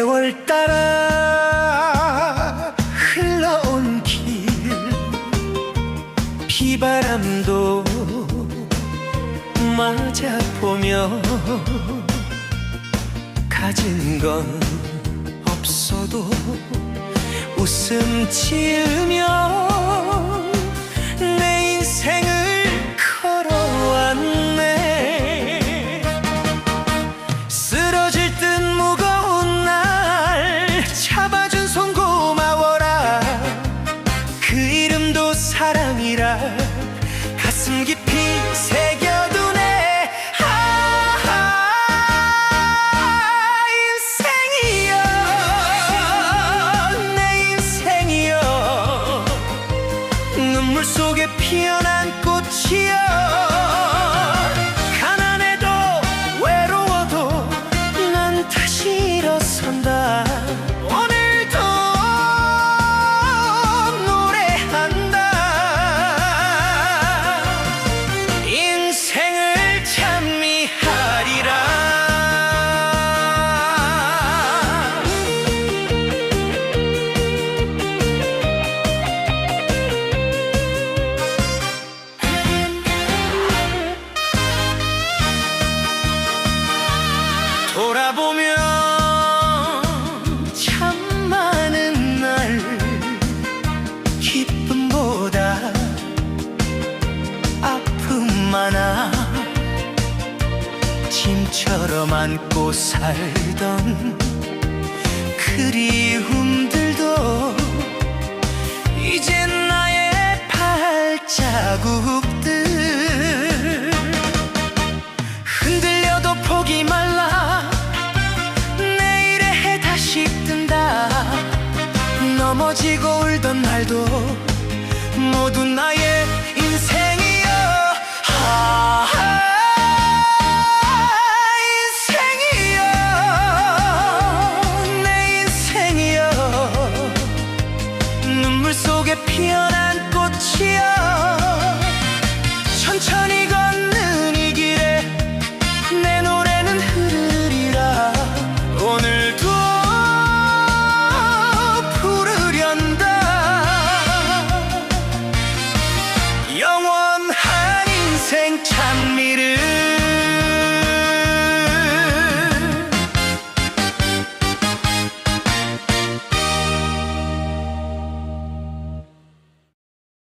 널 따라 흘러온 길 비바람도 맞아 보며 가진 건 없어도 웃음 지으며 가슴 깊이 새겨두네. 아 인생이여 내 인생이여. 눈물 속에 피어난 돌아보면 참 많은 날 기쁨보다 아픔 많아 짐처럼 안고 살던 그리움들도 이젠 나의 발자국 넘어지고 울던 날도 모두 나의 인생이여. 아, 인생이여. 내 인생이여. 눈물 속에 피어 time